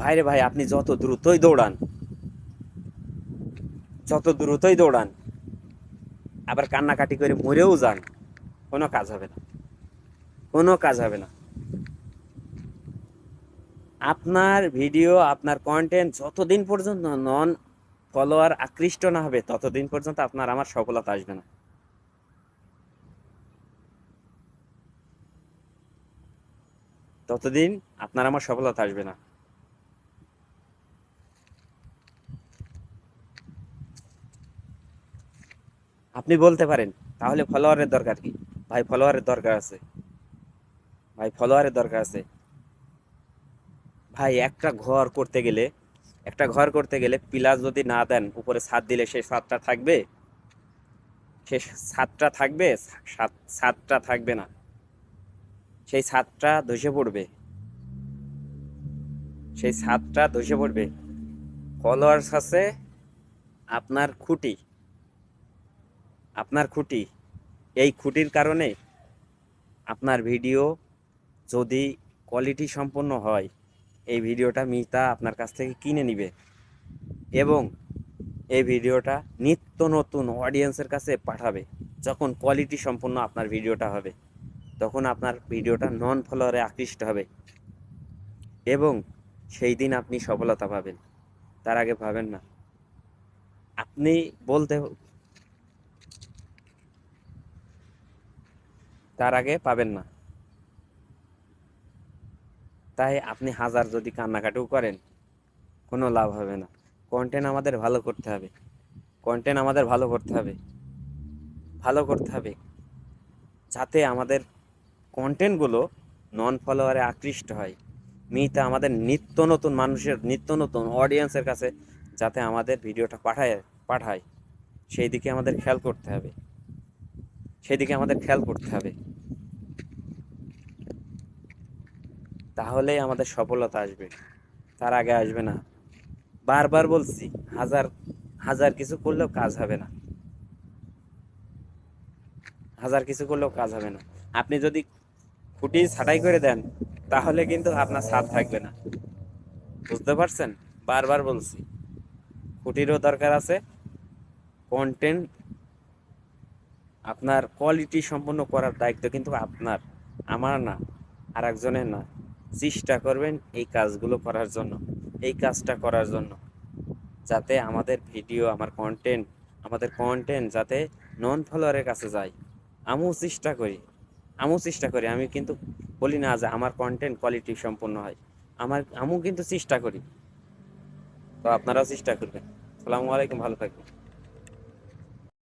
ভাইরে ভাই, আপনি যত দ্রুতই দৌড়ান, যত দ্রুতই দৌড়ান, আবার কান্নাকাটি করে মরেও যান, কোনো কাজ হবে না। কোনো কাজ হবে না। আপনার ভিডিও, আপনার কন্টেন্ট যতদিন পর্যন্ত নন ফলোয়ার আকৃষ্ট না হবে, ততদিন পর্যন্ত আপনার আমার সফলতা আসবে না। ততদিন আপনার আমার সফলতা আসবে না। আপনি বলতে পারেন, তাহলে ফলোয়ারের দরকার কি? ভাই ফলোয়ারের দরকার আছে। ভাই ফলোয়ারের দরকার আছে। ভাই, একটা ঘর করতে গেলে, একটা ঘর করতে গেলে পিলার যদি না দেন, উপরে ছাদ দিলে সেই ছাদটা থাকবে? সে ছাদটা থাকবে? ছাদ, ছাদটা থাকবে না। সেই ছাদটা ধসে পড়বে। সেই ছাদটা ধসে পড়বে। ফলোয়ার্স আছে, আপনার খুঁটি। আপনার খুঁটি, এই খুঁটির কারণে আপনার ভিডিও যদি কোয়ালিটি সম্পন্ন হয়, এই ভিডিওটা মিতা আপনার কাছ থেকে কিনে নিবে এবং এই ভিডিওটা নিত্য নতুন অডিয়েন্সের কাছে পাঠাবে। যখন কোয়ালিটি সম্পন্ন আপনার ভিডিওটা হবে, তখন আপনার ভিডিওটা নন ফলোয়ারে আকৃষ্ট হবে এবং সেই দিন আপনি সফলতা পাবেন। তার আগে পাবেন না। আপনি বলতে তার আগে পাবেন না। তাই আপনি হাজার যদি কান্নাকাটিও করেন, কোনো লাভ হবে না। কন্টেন্ট আমাদের ভালো করতে হবে। কন্টেন্ট আমাদের ভালো করতে হবে। ভালো করতে হবে। যাতে আমাদের কন্টেন্টগুলো নন ফলোয়ারে আকৃষ্ট হয়। মিতা আমাদের নিত্য নতুন মানুষের, নিত্য নতুন অডিয়েন্সের কাছে যাতে আমাদের ভিডিওটা পাঠায় পাঠায়। সেই দিকে আমাদের খেয়াল করতে হবে। সেই দিকে আমাদের খেয়াল করতে হবে। তাহলেই আমাদের সফলতা আসবে। তার আগে আসবে না। বারবার বলছি, হাজার হাজার কিছু করলেও কাজ হবে না। হাজার কিছু করলেও কাজ হবে না। আপনি যদি খুঁটি ছাটাই করে দেন, তাহলে কিন্তু আপনার ছাদ থাকবে না। বুঝতে পারছেন? বারবার বলছি। খুঁটিরও দরকার আছে। কন্টেন্ট আপনার কোয়ালিটি সম্পন্ন করার দায়িত্ব কিন্তু আপনার। আমার না আর একজনের না। চেষ্টা করবেন এই কাজগুলো করার জন্য, এই কাজটা করার জন্য। যাতে আমাদের ভিডিও, আমার কন্টেন্ট আমাদের কন্টেন্ট যাতে নন ফলোয়ারের কাছে যায়। আমিও চেষ্টা করি, আমিও চেষ্টা করি। আমি কিন্তু বলি না যে আমার কন্টেন্ট কোয়ালিটি সম্পন্ন হয়। আমার, আমিও কিন্তু চেষ্টা করি। তো আপনারাও চেষ্টা করবেন। সালামু আলাইকুম, ভালো থাকবেন।